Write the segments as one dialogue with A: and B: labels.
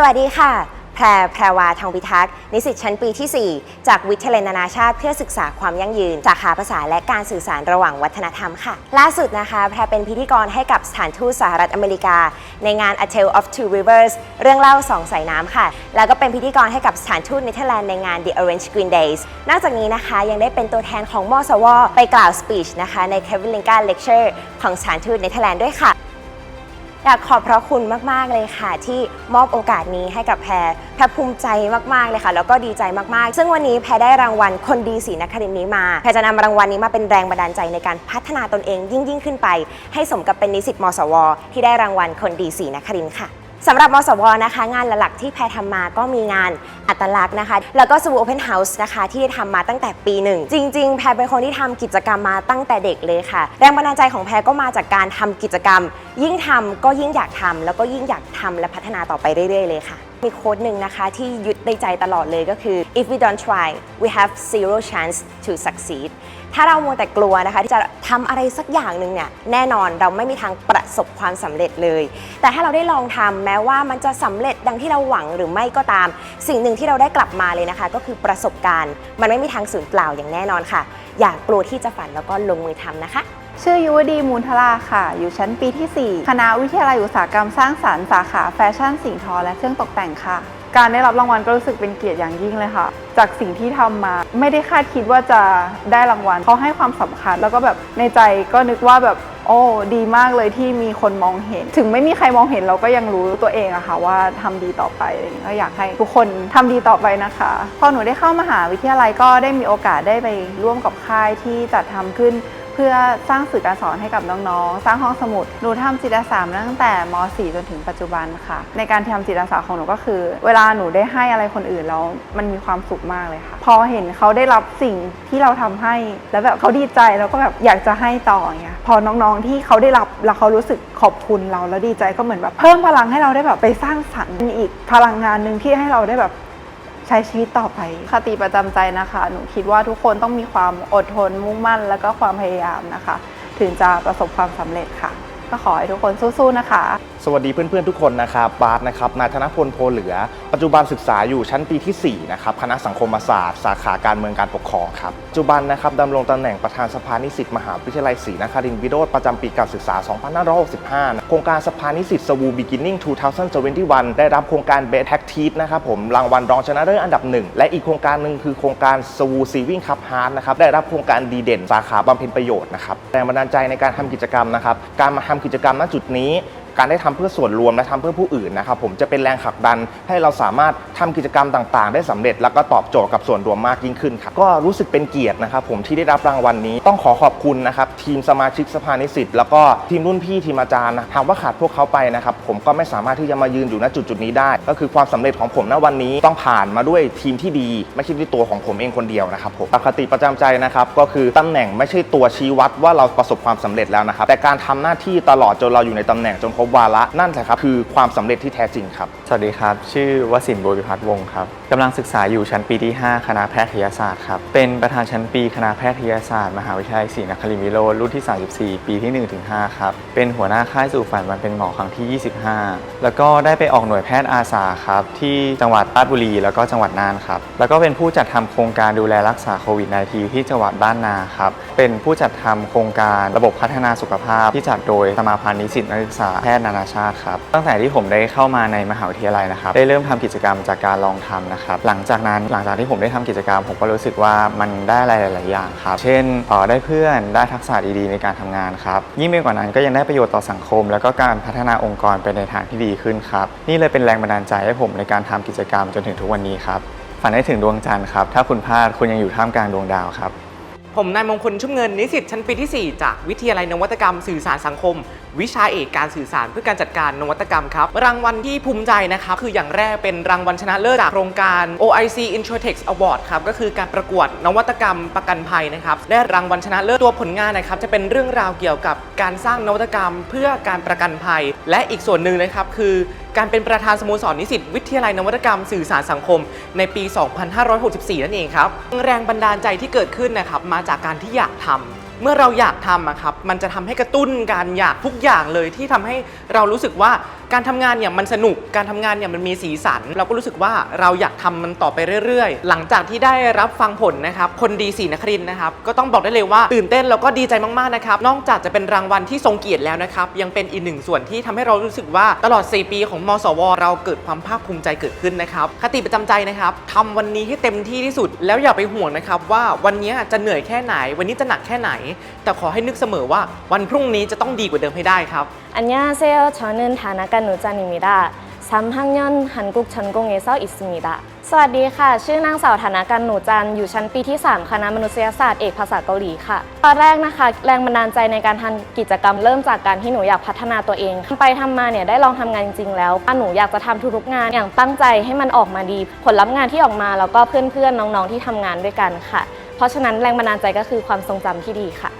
A: สวัสดีค่ะ แพร แพรวา ทองพิทักษ์ นิสิตชั้นปีที่ 4 จากวิทยาลัยนานาชาติเพื่อศึกษาความยั่งยืน สาขาภาษาและการสื่อสารระหว่างวัฒนธรรมค่ะ ล่าสุดนะคะ แพรเป็นพิธีกรให้กับสถานทูตสหรัฐอเมริกา ในงาน A Tale of Two Rivers เรื่องเล่าสองสายน้ำค่ะ แล้วก็เป็นพิธีกรให้กับสถานทูตเนเธอร์แลนด์ในงาน The Orange Green Days นอกจากนี้นะคะ ยังได้เป็นตัวแทนของมอสวไปกล่าวสปีชนะคะใน Kevin l i n k a Lecture ของสถานทูตเนเธอร์แลนด์ด้วยค่ะ อยากขอบพระคุณมาก ๆ เลยค่ะ ที่มอบโอกาสนี้ให้กับแพรแพรภูมิใจมาก ๆ เลยค่ะ แล้วก็ดีใจมาก ๆ ซึ่งวันนี้แพรได้รางวัลคนดีศรีนครินทร์นี้มา แพรจะนำรางวัลนี้มาเป็นแรงบันดาลใจในการพัฒนาตนเองยิ่งยิ่งขึ้นไป ให้สมกับเป็นนิสิตมสว ที่ได้รางวัลคนดีศรีนครินทร์ค่ะ สำหรับมสวนะคะ งานหลักๆที่แพรทำมาก็มีงานอัตลักษณ์นะคะ แล้วก็สวูโอเพนเฮาส์นะคะที่ได้ทำมาตั้งแต่ปีหนึ่ง จริง ๆ แพรเป็นคนที่ทำกิจกรรมมาตั้งแต่เด็กเลยค่ะ แรงบันดาลใจของแพรก็มาจากการทำกิจกรรม ยิ่งทำก็ยิ่งอยากทำแล้วก็ยิ่งอยากทำและพัฒนาต่อไปเรื่อย ๆ เลยค่ะ มีโค้ดหนึ่งนะคะที่ยึดในใจตลอดเลยก็คือ if we don't try we have zero chance to succeed ถ้าเรามัวแต่กลัวนะคะที่จะทำอะไรสักอย่างหนึ่งเนี่ยแน่นอนเราไม่มีทางประสบความสำเร็จเลย แต่ถ้าเราได้ลองทำแม้ว่ามันจะสำเร็จดังที่เราหวังหรือไม่ก็ตาม สิ่งหนึ่งที่เราได้กลับมาเลยนะคะ ก็คือประสบการณ์ มันไม่มีทางสูญเปล่าอย่างแน่นอนค่ะ อย่ากลัวที่จะฝันแล้วก็ลงมือทำนะคะ
B: ชื่อยุวดีมูลทลาค่ะ อยู่ชั้นปีที่ 4 คณะวิทยาลัยอุตสาหกรรมสร้างสรรค์สาขาแฟชั่นสิ่งทอและเครื่องตกแต่งค่ะ การได้รับรางวัลก็รู้สึกเป็นเกียรติอย่างยิ่งเลยค่ะ จากสิ่งที่ทำมา ไม่ได้คาดคิดว่าจะได้รางวัลเขาให้ความสำคัญ แล้วก็แบบในใจก็นึกว่าแบบโอ้ดีมากเลยที่มีคนมองเห็น ถึงไม่มีใครมองเห็นเราก็ยังรู้ตัวเองอะค่ะว่าทำดีต่อไปก็อยากให้ทุกคนทำดีต่อไปนะคะ พอหนูได้เข้ามหาวิทยาลัยก็ได้มีโอกาสได้ไปร่วมกับค่ายที่จัดทำขึ้น พื่อสร้างสื่อการสอนให้กับน้องๆ สร้างห้องสมุด หนูทำจิตอาสามาตั้งแต่ม .4 จนถึงปัจจุบันค่ะ ในการทำจิตอาสาของหนูก็คือ เวลาหนูได้ให้อะไรคนอื่นแล้วมันมีความสุขมากเลยค่ะ พอเห็นเขาได้รับสิ่งที่เราทำให้แล้วแบบเขาดีใจแล้วก็แบบอยากจะให้ต่ออย่างเงี้ยพอน้องๆ ที่เขาได้รับแล้วเขารู้สึกขอบคุณเราแล้วดีใจก็เหมือนแบบเพิ่มพลังให้เราได้แบบไปสร้างสรรค์อีกพลังงานหนึ่งที่ให้เราได้แบบ ใช้ชีวิตต่อไป คติประจำใจนะคะ หนูคิดว่าทุกคนต้องมีความอดทนมุ่งมั่น แล้วก็ความพยายามนะคะ ถึงจะประสบความสำเร็จค่ะ ก็ขอให้ทุกคนสู้ๆนะคะ
C: วัสดีเพื่อนๆทุกคนนะครับบาสนะครับนายธนพลโพเหลือ ปัจจุบันศึกษาอยู่ชั้นปีที่ 4 นะครับ คณะสังคมศาสตร์ สาขาการเมืองการปกครองครับ ปัจจุบันนะครับดำรงตำแหน่งประธานสภานิสิตมหาวิทยาลัยศรีนครินทร์วิโรธประจำปีการศึกษา 2565 โครงการสภานิสิตสวูบิกินนิ่ง2021 ได้รับโครงการเบสแท็กทีสนะครับผมรางวัลรองชนะเลิศอันดับหนึ่งและอีกโครงการหนึ่งคือโครงการสวูซีวิ่งคับฮาร์ดนะครับได้รับโครงการดีเด่นสาขาบำเพ็ญประโยชน์นะครับแรงบันดาลใจในการทำกิจกรรมนะครับการมาทำกิจกรรมณจุดนี้ การได้ทำเพื่อส่วนรวมและทำเพื่อผู้อื่นนะครับผมจะเป็นแรงผลักดันให้เราสามารถทำกิจกรรมต่างๆ ได้สำเร็จแล้วก็ตอบโจทย์กับส่วนรวมมากยิ่งขึ้นครับก็รู้สึกเป็นเกียรตินะครับผมที่ได้รับรางวัลนี้ต้องขอขอบคุณนะครับทีมสมาชิกสภานิสิตแล้วก็ทีมรุ่นพี่ทีมอาจารย์นะหากว่าขาดพวกเขาไปนะครับผมก็ไม่สามารถที่จะมายืนอยู่ณจุดจุดๆนี้ได้ ก็คือความสำเร็จของผมณวันนี้ต้องผ่านมาด้วยทีมที่ดี ไม่ใช่ด้วยตัวของผมเองคนเดียวนะครับผมปกติประจำใจนะครับก็คือตำแหน่งไม่ใช่ตัวชี้วัดว่าเราประสบความสำเร็จแล้วนะครับแต่การทำหน้าที่ตลอดจนเราอยู่ในตำแหน่งจนครบวาระนั่นแหละครับ คือความสำเร็จที่แท้จริงครับ
D: สวัสดีครับ ชื่อวสินบุริพัฒน์วงศ์ครับกำลังศึกษาอยู่ชั้นปีที่ 5 คณะแพทยศาสตร์ครับ เป็นประธานชั้นปีคณะแพทยศาสตร์ มหาวิทยาลัยศรีนครินทร์วิโรธรุ่นที่ 34 ปีที่ 1-5 ครับ เป็นหัวหน้าค่ายสู่ฝันมันเป็นหมอครั้งที่ 25 แล้วก็ได้ไปออกหน่วยแพทย์อาสาครับที่จังหวัดราชบุรีแล้วก็จังหวัดน่านครับ แล้วก็เป็นผู้จัดทำโครงการดูแลรักษาโควิด -19 ที่จังหวัดบ้านนาครับ เป็นผู้จัดทำโครงการระบบพัฒนาสุขภาพที่จัดโดยสมาพันธ์นิสิตนักศึกษาแพทย์นานาชาติครับ ตั้งแต่ที่ผมได้เข้ามาในมหาวิทยาลัยนะครับ ได้เริ่มทำกิจกรรมจากการลองทำนะครับ หลังจากนั้นหลังจากที่ผมได้ทำกิจกรรม ผมก็รู้สึกว่ามันได้อะไรหลาย ๆ อย่างครับ เช่นได้เพื่อนได้ทักษะดี ๆ ในการทำงานครับ ยิ่งไปกว่านั้นก็ยังได้ประโยชน์ต่อสังคม แล้วก็การพัฒนาองค์กรไปในทางที่ดีขึ้นครับ นี่เลยเป็นแรงบันดาลใจให้ผมในการทำกิจกรรมจนถึงทุกวันนี้ครับ ฝันให้ถึงดวงจันทร์ครับ ถ้าคุณพลาดคุณยังอยู่ท่ามกลางดวงดาวครับ
E: ผมนายมงคลชุ่มเงินนิสิตชั้นปีที่ 4 จากวิทยาลัยนวัตกรรมสื่อสารสังคม วิชาเอกการสื่อสารเพื่อการจัดการนวัตกรรมครับ รางวัลที่ภูมิใจนะครับ คืออย่างแรกเป็นรางวัลชนะเลิศจากโครงการ OIC Introtex Award ครับก็คือการประกวดนวัตกรรมประกันภัยนะครับได้รางวัลชนะเลิศตัวผลงานนะครับจะเป็นเรื่องราวเกี่ยวกับการสร้างนวัตกรรม เพื่อการประกันภัย และอีกส่วนหนึ่งนะครับคือ การเป็นประธานสโมสรนิสิตวิทยาลัยนวัตกรรมสื่อสารสังคม ในปี 2564 นั่นเองครับแรงบันดาลใจที่เกิดขึ้นนะครับมาจากการที่อยากทำเมื่อเราอยากทำอะครับมันจะทำให้กระตุ้นการอยากทุกอย่างเลยที่ทำให้เรารู้สึกว่า การทำงานเนี่ยมันสนุกการทำงานเนี่ยมันมีสีสัน เราก็รู้สึกว่าเราอยากทำมันต่อไปเรื่อยๆ หลังจากที่ได้รับฟังผลนะครับคนดีศรีนครินนะครับก็ต้องบอกได้เลยว่าตื่นเต้นแล้วก็ดีใจมากๆนะครับนอกจากจะเป็นรางวัลที่ทรงเกียรติแล้วนะครับยังเป็นอีกหนึ่งส่วนที่ทำให้เรารู้สึกว่าตลอด 4 ปีของมสว เราเกิดความภาคภูมิใจเกิดขึ้นนะครับคติประจำใจนะครับทำวันนี้ให้เต็มที่ที่สุด แล้วอย่าไปห่วงนะครับว่าวันนี้จะเหนื่อยแค่ไหน วันนี้จะหนักแค่ไหน แต่ขอให้นึกเสมอว่าวันพรุ่งนี้จะต้องดีกว่าเดิมให้ได้ครับ
F: 안녕하세요저는ลชอนึนฐานะกันหนูจานิมิดาซ้ำห้างยนหันกุกชันกอเซาอิสมิสวัสดีค่ะ ชื่อนางสาวฐานากันหนูจันอยู่ชั้นปีที่ 3 คณะมนุษยศาสตร์เอกภาษาเกาหลีค่ะ ตอนแรกนะคะ แรงบันดาลใจในการทำกิจกรรมเริ่มจากการที่หนูอยากพัฒนาตัวเองไปทำมาเนี่ยได้ลองทำงานจริง ๆ แล้วหนูอยากจะทำทุกๆงานอย่างตั้งใจให้มันออกมาดี ผลลัพธ์งานที่ออกมาแล้วก็เพื่อนๆน้องๆที่ทำงานด้วยกันค่ะ เพราะฉะนั้นแรงบันดาลใจก็คือความทรงจำที่ดีค่ะ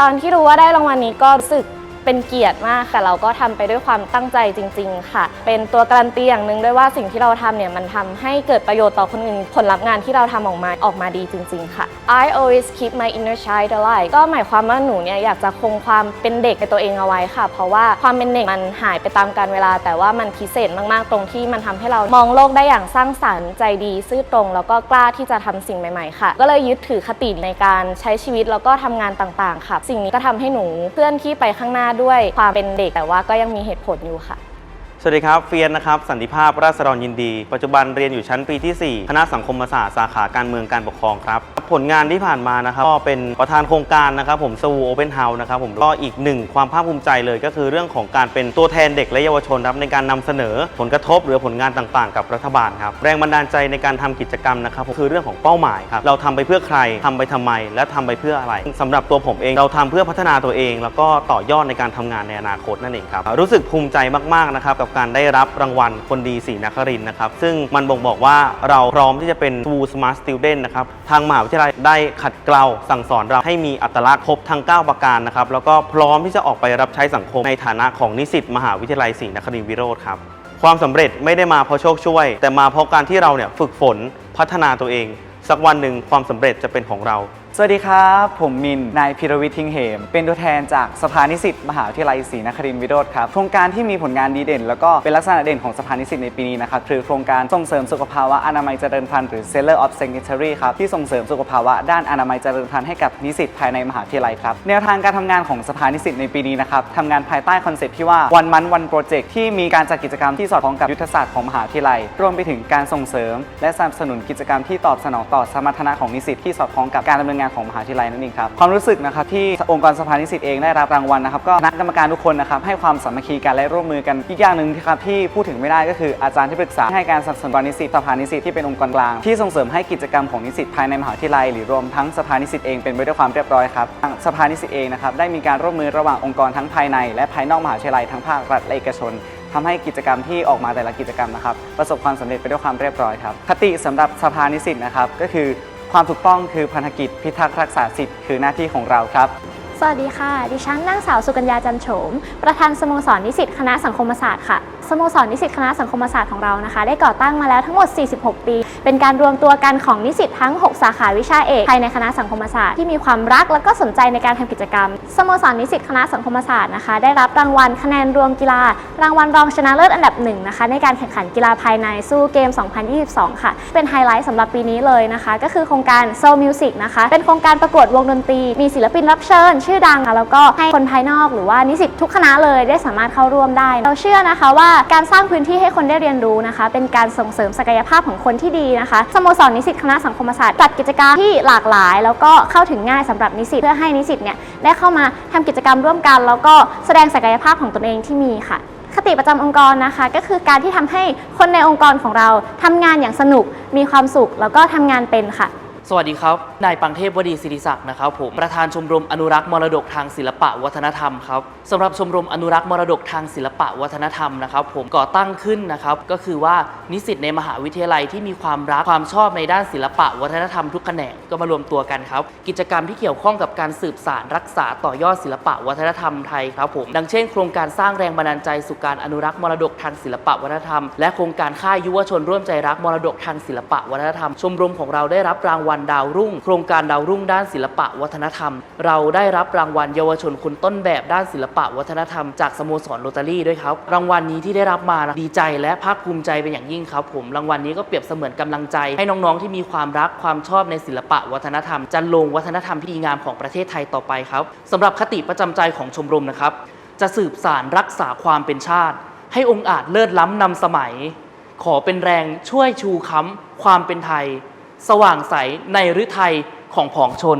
F: ตอนที่รู้ว่าได้รางวัลนนี้ก็รู้สึก เป็นเกียรติมากค่ะเราก็ทำไปด้วยความตั้งใจจริง ๆ ค่ะ เป็นตัวการันตีอย่างหนึ่งด้วยว่าสิ่งที่เราทำเนี่ยมันทำให้เกิดประโยชน์ต่อคนอื่นผลลัพธ์งานที่เราทำออกมาออกมาดีจริง ๆ ค่ะ I always keep my inner child alive ก็หมายความว่าหนูเนี่ยอยากจะคงความเป็นเด็กในตัวเองเอาไว้ค่ะ เพราะว่าความเป็นเด็กมันหายไปตามกาลเวลา แต่ว่ามันพิเศษมากๆตรงที่มันทำให้เรามองโลกได้อย่างสร้างสรรค์ใจดีซื่อตรง แล้วก็กล้าที่จะทำสิ่งใหม่ๆ ค่ะ ก็เลยยึดถือคติในการใช้ชีวิตแล้วก็ทำงานต่างๆ ค่ะ สิ่งนี้ก็ทำให้หนูเคลื่อนที่ไปข้างหน้าด้วยความเป็นเด็กแต่ว่าก็ยังมีเหตุผลอยู่ค่ะ
G: สวัสดีครับ เฟียนนะครับ สันติภาพราษฎรยินดี ปัจจุบันเรียนอยู่ชั้นปีที่ 4 คณะสังคมศาสตร์สาขาการเมืองการปกครองครับ ผลงานที่ผ่านมานะครับ ก็เป็นประธานโครงการนะครับผมสวูโอเ n นเฮาส์นะครับผมก็อีกหนึ่งความภาคภูมิใจเลยก็คือเรื่องของการเป็นตัวแทนเด็กและเยาวชนครับในการนำเสนอผลกระทบหรือผลงานต่างๆ กับรัฐบาลครับแรงบันดาลใจในการทำกิจกรรมนะครับคือเรื่องของเป้าหมายครับเราทำไปเพื่อใครทำไปทำไม และทำไปเพื่ออะไรสำหรับตัวผมเองเราทำเพื่อพัฒนาตัวเอง แล้วก็ต่อยอดในการทำงานในอนาคตนั่นเองครับรู้สึกภูมิใจมากๆนะครับกับการได้รับรางวัลคนดีศรีนครินนะครับ ซึ่งมันบ่งบอกว่าเราพร้อมที่จะเป็น True Smart Student นะครับ ทางมหาวิทยาลัยได้ขัดเกลาสั่งสอนเราให้มีอัตลักษณ์ครบทั้ง 9 ประการนะครับ แล้วก็พร้อมที่จะออกไปรับใช้สังคมในฐานะของนิสิตมหาวิทยาลัยศรีนครินทร์วิโรธครับความสำเร็จไม่ได้มาเพราะโชคช่วย แต่มาเพราะการที่เราเนี่ยฝึกฝนพัฒนาตัวเอง สักวันหนึ่งความสำเร็จจะเป็นของเรา
H: สวัสดีครับ ผมมิน นายพิรวิทย์ทิงเหม เป็นตัวแทนจากสภานิสิตมหาวิทยาลัยศรีนครินทร์วิโรธครับ โครงการที่มีผลงานดีเด่น แล้วก็เป็นลักษณะเด่นของสภานิสิตในปีนี้นะครับ คือโครงการส่งเสริมสุขภาวะอนามัยเจริญพันธุ์หรือ Seller of Sanitary ครับ ที่ส่งเสริมสุขภาวะด้านอนามัยเจริญพันธุ์ให้กับนิสิตภายในมหาวิทยาลัยครับ แนวทางการทำงานของสภานิสิตในปีนี้นะครับทำงานภายใต้คอนเซ็ปต์ที่ว่า one month one project ที่มีการจัดกิจกรรมที่สอดคล้องกับยุทธศาสตร์ของมหาวิทยาลัย รวมไปถึงการส่งเสริม และสนับสนุนกิจกรรมที่ตอบสนองต่อสมรรถนะของนิสิตที่สอดคล้องกับการดำเนินงานของมหาวิทยาลัยนั่นเองครับความรู้สึกนะครับที่องค์กรสภานิสิตเองได้รับรางวัลนะครับก็คณะกรรมการทุกคนนะครับให้ความสามัคคีกันและร่วมมือกันอีกอย่างหนึ่งที่ครับที่พูดถึงไม่ได้ก็คืออาจารย์ที่ปรึกษาให้การสนับสนุนนิสิตสภานิสิตที่เป็นองค์กรกลาง ที่ส่งเสริมให้กิจกรรมของนิสิตภายในมหาวิทยาลัยหรือรวมทั้งสภานิสิตเองเป็นไปด้วยความเรียบร้อยครับทางสภานิสิตเองนะครับได้มีการร่วมมือระหว่างองค์กรทั้งภายในและภายนอกมหาวิทยาลัยทั้งภาครัฐและเอกชนทำให้กิจกรรมที่ออกมาแต่ละกิจกรรมนะครับประสบความสำเร็จไปด้วยความเรียบร้อยครับคติสำหรับสภานิสิตนะครับก็คือ ความถูกต้องคือพันธกิจพิทักษ์รักษาสิทธิ์คือหน้าที่ของเราครับ
I: สวัสดีค่ะ ดิฉันนางสาวสุกัญญาจันโฉม ประธานสโมสรนิสิตคณะสังคมศาสตร์ค่ะ สโมสรนิสิตคณะสังคมศาสตร์ของเรานะคะ ได้ก่อตั้งมาแล้วทั้งหมด 46 ปี เป็นการรวมตัวกันของนิสิตทั้ง 6 สาขาวิชาเอกภายในคณะสังคมศาสตร์ที่มีความรักและก็สนใจในการทำกิจกรรม สโมสรนิสิตคณะสังคมศาสตร์นะคะ ได้รับรางวัลคะแนนรวมกีฬา รางวัลรองชนะเลิศอันดับหนึ่งนะคะ ในการแข่งขันกีฬาภายในสู้เกม 2022 ค่ะ เป็นไฮไลท์สำหรับปีนี้เลยนะคะ ก็คือโครงการ Soul Music นะคะ เป็นโครงการประกวดวงดนตรี มีศิลปินรับเชิญชื่อดังค่ะแล้วก็ให้คนภายนอกหรือว่านิสิตทุกคณะเลยได้สามารถเข้าร่วมได้ เราเชื่อนะคะว่าการสร้างพื้นที่ให้คนได้เรียนรู้นะคะ เป็นการส่งเสริมศักยภาพของคนที่ดีนะคะสโมสรนิสิตคณะสังคมศาสตร์จัดกิจกรรมที่หลากหลาย แล้วก็เข้าถึงง่ายสำหรับนิสิตเพื่อให้นิสิตเนี่ยได้เข้ามาทำกิจกรรมร่วมกัน แล้วก็แสดงศักยภาพของตนเองที่มีค่ะคติประจำองค์กรนะคะ ก็คือการที่ทำให้คนในองค์กรของเราทำงานอย่างสนุก มีความสุข แล้วก็ทำงานเป็นค่ะ
J: สวัสดีครับ นายปังเทพวดีศิริศักดิ์นะครับผม ประธานชมรมอนุรักษ์มรดกทางศิลปะวัฒนธรรมครับสำหรับชมรมอนุรักษ์มรดกทางศิลปะวัฒนธรรมนะครับผมก่อตั้งขึ้นนะครับก็คือว่านิสิตในมหาวิทยาลัยที่มีความรักความชอบในด้านศิลปะวัฒนธรรมทุกแขนงก็มารวมตัวกันครับ กิจกรรมที่เกี่ยวข้องกับการสืบสารรักษาต่อยอดศิลปะวัฒนธรรมไทยครับผมดังเช่น โครงการสร้างแรงบันดาลใจสู่การอนุรักษ์มรดกทางศิลปะวัฒนธรรม และโครงการค่ายยุวชนร่วมใจรักมรดกทางศิลปะวัฒนธรรม ชมรมของเราได้รับรางวัลลดาวรุ่ง โครงการดาวรุ่งด้านศิลปะวัฒนธรรม เราได้รับรางวัลเยาวชนคนต้นแบบด้านศิลปะวัฒนธรรมจากสโมสรโรตารี่ด้วยครับ รางวัลนี้ที่ได้รับมาดีใจและภาคภูมิใจเป็นอย่างยิ่งครับผมรางวัลนี้ก็เปรียบเสมือนกำลังใจให้น้องๆที่มีความรักความชอบในศิลปะวัฒนธรรมจันลงวัฒนธรรมที่ดีงามของประเทศไทยต่อไปครับสำหรับคติประจำใจของชมรมนะครับ จะสืบสารรักษาความเป็นชาติ ให้องค์อาจเลิศล้ำนำสมัย ขอเป็นแรงช่วยชูค้ำความเป็นไทย สว่างใสในฤทัยของผองชน